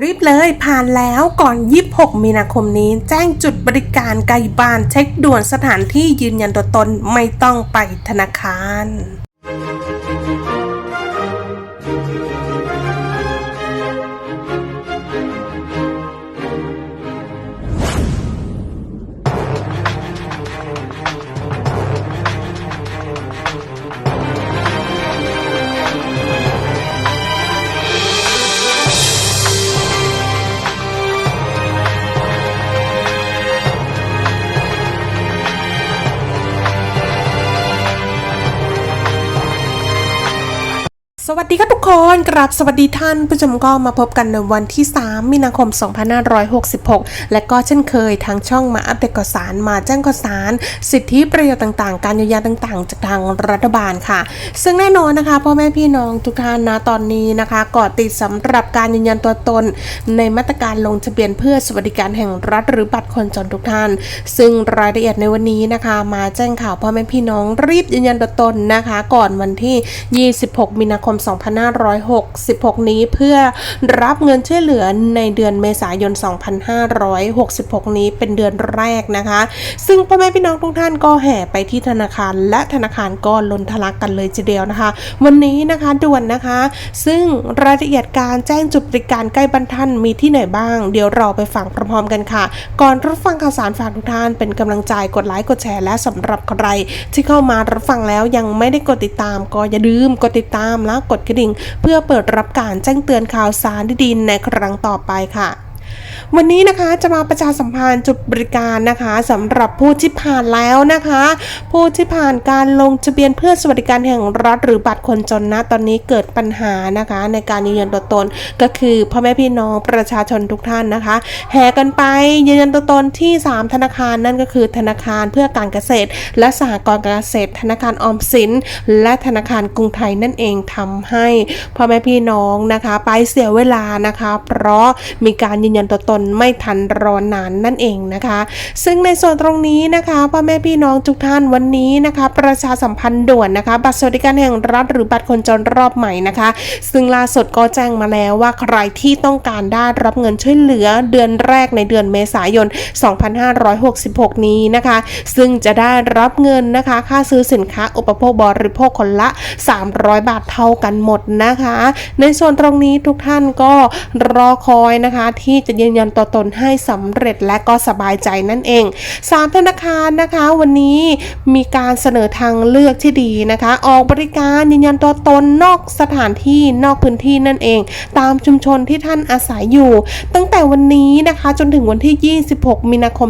รีบเลยผ่านแล้วก่อน 26 มีนาคมนี้ แจ้งจุดบริการไกลบ้านเช็คด่วนสถานที่ยืนยันตัวตนไม่ต้องไปธนาคาร สวัสดีครับทุกคนกราบสวัสดีท่านผู้ชมก็มาพบกันในวันที่ 3 มีนาคม 2566 และก็เช่นเคยทางช่องมาอัปเดตข่าวสารมาแจ้งข่าวสาร สิทธิประโยชน์ต่างๆ การเยียวยาต่างๆ จากทางรัฐบาลค่ะ ซึ่งแน่นอนนะคะพ่อแม่พี่น้องทุกท่านนะตอนนี้นะคะก่อติดสำหรับการยืนยันตัวตน ในมาตรการลงทะเบียนเพื่อสวัสดิการแห่งรัฐหรือบัตรคนจนทุกท่าน ซึ่งรายละเอียดในวันนี้นะคะ มาแจ้งข่าวพ่อแม่พี่น้องรีบยืนยันตัวตนนะคะ ก่อนวันที่ 26 มีนาคม2566 นี้เพื่อรับเงินช่วยเหลือในเดือนเมษายน 2566 นี้เป็นเดือนแรกนะคะ ซึ่งพ่อแม่พี่น้องทุกท่านก็แห่ไปที่ธนาคารและธนาคารก็ล้นทะลักกันเลยทีเดียวนะคะ วันนี้นะคะด่วนนะคะ ซึ่งรายละเอียดการแจ้งจุดบริการใกล้บ้านท่านมีที่ไหนบ้าง เดี๋ยวเราไปฟังพร้อมๆกันค่ะ ก่อนรับฟังข่าวสารฝากทุกท่านเป็นกำลังใจกดไลค์กดแชร์และสำหรับใคร ที่เข้ามารับฟังแล้วยังไม่ได้กดติดตามก็อย่าลืมกดติดตามและกดกระดิ่ง เพื่อเปิดรับการแจ้งเตือนข่าวสารดีๆในครั้งต่อไปค่ะ วันนี้นะคะจะมาประชาสัมพันธ์จุดบริการนะคะสำหรับผู้ที่ผ่านแล้วนะคะ ผู้ที่ผ่านการลงทะเบียนเพื่อสวัสดิการแห่งรัฐหรือบัตรคนจนนะตอนนี้เกิดปัญหานะคะ ในการยืนยันตัวตนก็คือพ่อแม่พี่น้องประชาชนทุกท่านนะคะ แห่กันไปยืนยันตัวตนที่ 3 ธนาคารนั่นก็คือธนาคารเพื่อการเกษตร และสหกรณ์การเกษตร ธนาคารออมสิน และธนาคารกรุงไทยนั่นเองทำให้พ่อแม่พี่น้องนะคะ ไปเสียเวลานะคะ เพราะมีการยืนยันตัวตนไม่ทันรอนานนั่นเองนะคะ ซึ่งในส่วนตรงนี้นะคะพ่อแม่พี่น้องทุกท่านวันนี้นะคะ ประชาสัมพันธ์ด่วนนะคะ บัตรสวัสดิการแห่งรัฐหรือบัตรคนจนรอบใหม่นะคะ ซึ่งล่าสุดก็แจ้งมาแล้วว่าใครที่ต้องการได้รับเงินช่วยเหลือเดือนแรกในเดือนเมษายน 2566 นี้นะคะ ซึ่งจะได้รับเงินนะคะ ค่าซื้อสินค้าอุปโภคบริโภคคนละ 300 บาทเท่ากันหมดนะคะ ในส่วนตรงนี้ทุกท่านก็รอคอยนะคะที่จะยืนยันตัวตนให้สำเร็จและก็สบายใจนั่นเอง 3 ธนาคารนะคะวันนี้มีการเสนอทางเลือกที่ดีนะคะ ออกบริการยืนยันตัวตนนอกสถานที่นอกพื้นที่นั่นเอง ตามชุมชนที่ท่านอาศัยอยู่ ตั้งแต่วันนี้นะคะจนถึงวันที่ 26 มีนาคม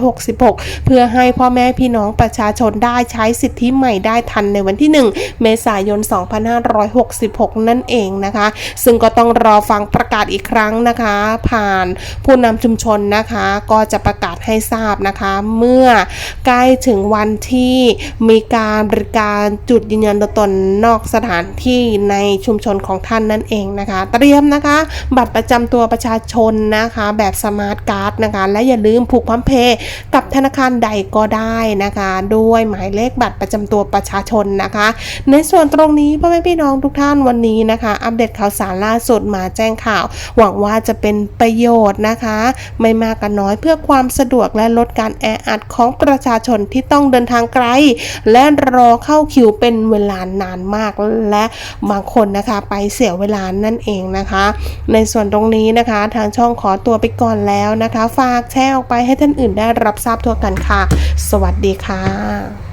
2566 เพื่อให้พ่อแม่พี่น้องประชาชนได้ใช้สิทธิใหม่ได้ทันในวันที่ 1 เมษายน 2566 นั่นเองนะคะ ซึ่งก็ต้องรอฟังประกาศอีกครั้งนะคะผ่านผู้นำชุมชนนะคะ ก็จะประกาศให้ทราบนะคะ เมื่อใกล้ถึงวันที่มีการบริการจุดยืนยันตัวตนนอกสถานที่ในชุมชนของท่านนั่นเองนะคะ เตรียมนะคะ บัตรประจำตัวประชาชนนะคะ แบบสมาร์ทการ์ดนะคะ และอย่าลืมผูกพัมเพย์กับธนาคารใดก็ได้นะคะ ด้วยหมายเลขบัตรประจำตัวประชาชนนะคะ ในส่วนตรงนี้พ่อแม่พี่น้องทุกท่านวันนี้นะคะ อัปเดตข่าวสารล่าสุดมาแจ้งข่าว หวังว่าจะเป็นประโยชน์นะคะ ไม่มากก็น้อยเพื่อความสะดวกและลดการแออัดของประชาชนที่ต้องเดินทางไกล และรอเข้าคิวเป็นเวลานานมากและบางคนนะคะไปเสียเวลานั่นเองนะคะ ในส่วนตรงนี้นะคะ ทางช่องขอตัวไปก่อนแล้วนะคะ ฝากแชร์ออกไปให้ท่านอื่นได้รับทราบทั่วกันค่ะ สวัสดีค่ะ